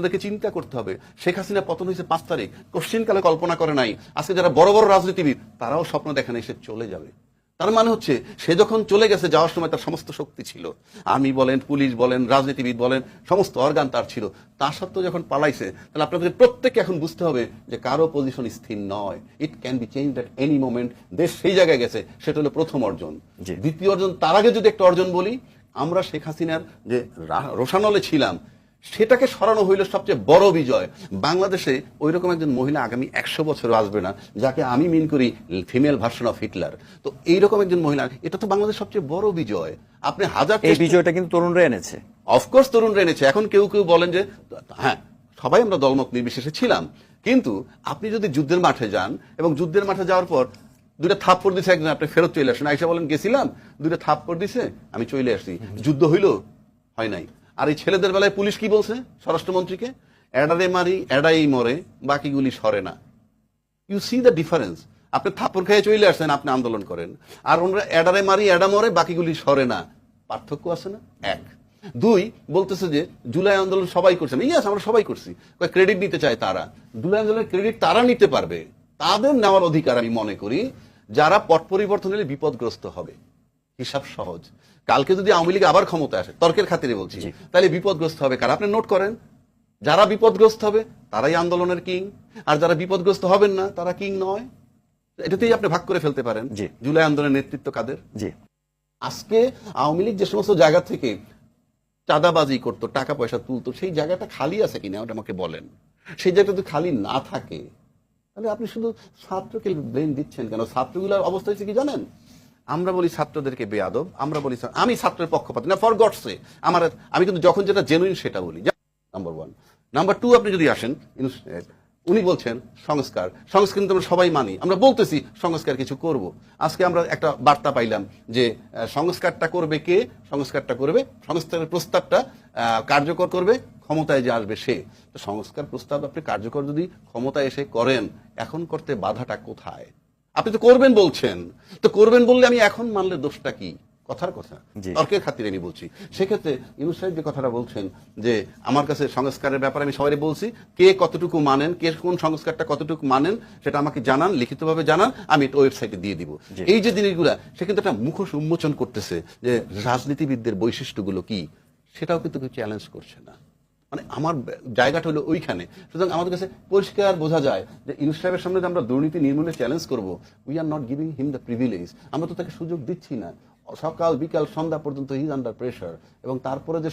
তাদেরকে চিন্তা করতে হবে। শেখ হাসিনা পতন হয়েছে পাঁচ তারিখ। কোশ্চিন কালে কল্পনা করে নাই। আজকে যারা বড় বড় রাজনীতিবিদ তারাও স্বপ্ন দেখে না এসে চলে যাবে। তার মানে হচ্ছে সে যখন চলে গেছে যাওয়ার সময় তার সমস্ত শক্তি ছিল। আর্মি বলেন পুলিশ বলেন রাজনীতিবিদ বলেন সমস্ত অর্গান তার ছিল। তা সত্ত্বেও যখন পালাইছে তাহলে আপনাদের প্রত্যেককে এখন বুঝতে হবে যে কারও পজিশন স্থির নয়। It can be change at any moment দেশ সেই জায়গায় গেছে সেটা হলো প্রথম অর্জন। দ্বিতীয় অর্জন তার আগে যদি একটা অর্জন বলি আমরা শেখ হাসিনার যে রোশানলে ছিলাম সেটাকে সরানো হইল সবচেয়ে বড় বিজয়। বাংলাদেশে ওই রকম একজন মহিলা আগামী একশো বছর আসবে না যাকে আমি মিন করি ফিমেল ভার্সন অফ হিটলার তো এইরকম একজন মহিলা এটা তো বাংলাদেশ সবচেয়ে বড় বিজয়। আপনি হাজার এই বিজয়টা কিন্তু তরুণরা এনেছে। অফকোর্স তরুণরা এনেছে। এখন কেউ কেউ বলেন যে হ্যাঁ সবাই আমরা দলমত নির্বিশেষে ছিলাম। কিন্তু আপনি যদি যুদ্ধের মাঠে যান এবং যুদ্ধের মাঠে যাওয়ার পর দুইটা থাপ্পড় দিছে একজন আপনি ফেরত চলে আসেন। আইসা বলেন গেছিলাম? দুইটা থাপ্পড় দিছে আমি চলে আসছি যুদ্ধ হইল? হয় নাই। আর এই ছেলেদের বেলায় পুলিশ কি বলছে স্বরাষ্ট্রমন্ত্রীকে? এডারে মারি, এডাই মরে, বাকিগুলি সরে না। ইউ সি দ্য ডিফারেন্স আপনি থাপ্পড় খেয়ে চলে আসছেন, আপনি আন্দোলন করেন। আর ওনারা এডারে মারি, এডা মরে, বাকিগুলি সরে না। পার্থক্য আছে না? এক। দুই, বলতেছে যে জুলাই আন্দোলন সবাই করছেন ইয়াস আমরা সবাই করছি। ক্রেডিট নিতে চায় তারা। জুলাই আন্দোলনের ক্রেডিট তারা নিতে পারবে। তাদের নেওয়ার অধিকার আমি মনে করি, যারা পট পরিবর্তন হলে বিপদগ্রস্ত হবে। হিসাব সহজ। কালকে যদি আওয়ামী লীগ আবার ক্ষমতা আসে তর্কের খাতিরে বলছি তাহলে বিপদগ্রস্ত হবে কারা? আপনি নোট করেন। যারা বিপদগ্রস্ত হবে তারাই আন্দোলনের কিং। আর যারা বিপদগ্রস্ত হবেন না তারা কিং নয়। এটাতেই আপনি ভাগ করে ফেলতে পারেন। জুলাই আন্দোলনের নেতৃত্ব কাদের? জি। আজকে আওয়ামী লীগ যে সমস্ত জায়গা থেকে চাঁদাবাজি করতো টাকা পয়সা তুলতো সেই জায়গাটা খালি আছে কিনা ওটা আমাকে বলেন। সেই জায়গাটা যদি খালি না থাকে তাহলে আপনি শুধু ছাত্রকে ব্লেম দিচ্ছেন কেন? ছাত্রগুলোর অবস্থা হচ্ছে কি জানেন? আমরা বলি ছাত্রদেরকে বেয়াদব, আমরা বলি আমি ছাত্রের পক্ষপাতি। না ফর গডসে আমার আমি কিন্তু যখন যেটা জেনুইন সেটা বলি। নাম্বার ওয়ান নাম্বার টু আপনি যদি আসেন উনি বলছেন, সংস্কার। সংস্কার কিন্তু আমরা সবাই মানি। আমরা বলতেছি, সংস্কার কিছু করব। আজকে আমরা একটা বার্তা পাইলাম যে সংস্কারটা করবে কে? সংস্কারটা করবে, সংস্কারের প্রস্তাবটা কার্যকর করবে, ক্ষমতায় যে আসবে সে। তো সংস্কার প্রস্তাব আপনি কার্যকর যদি ক্ষমতায় এসে করেন, এখন করতে বাধাটা কোথায়? আপনি তো করবেন বলছেন। তো করবেন বললে আমি এখন মানলে দোষটা কি? কথার কথা। তর্কের খাতিরে আমি বলছি। সেক্ষেত্রে ইউনুস সাহেব যে কথাটা বলছেন যে আমার কাছে সংস্কারের ব্যাপারে আমি সবাই বলছি কে কতটুকু মানেন কে কোন সংস্কারটা কতটুকু মানেন সেটা আমাকে জানান লিখিতভাবে জানান আমি এটা ওয়েবসাইটে দিয়ে দিব। এই যে জিনিসগুলা সে কিন্তু একটা মুখোশ উন্মোচন করতেছে যে রাজনীতিবিদদের বৈশিষ্ট্যগুলো কি? সেটাও কিন্তু কেউ চ্যালেঞ্জ করছে না। মানে আমার জায়গাটা হলো ওইখানে। সুতরাং আমাদের কাছে পরিষ্কার বোঝা যায় যে ইউনুস সাহেবের সামনে যে আমরা দুর্নীতি নির্মূলে চ্যালেঞ্জ করব we are not giving him the privilege আমরা তো তাকে সুযোগ দিচ্ছি না। সকাল বিকাল সন্ধ্যা পর্যন্ত হিজ আন্ডার প্রেশার এবং তারপরে যে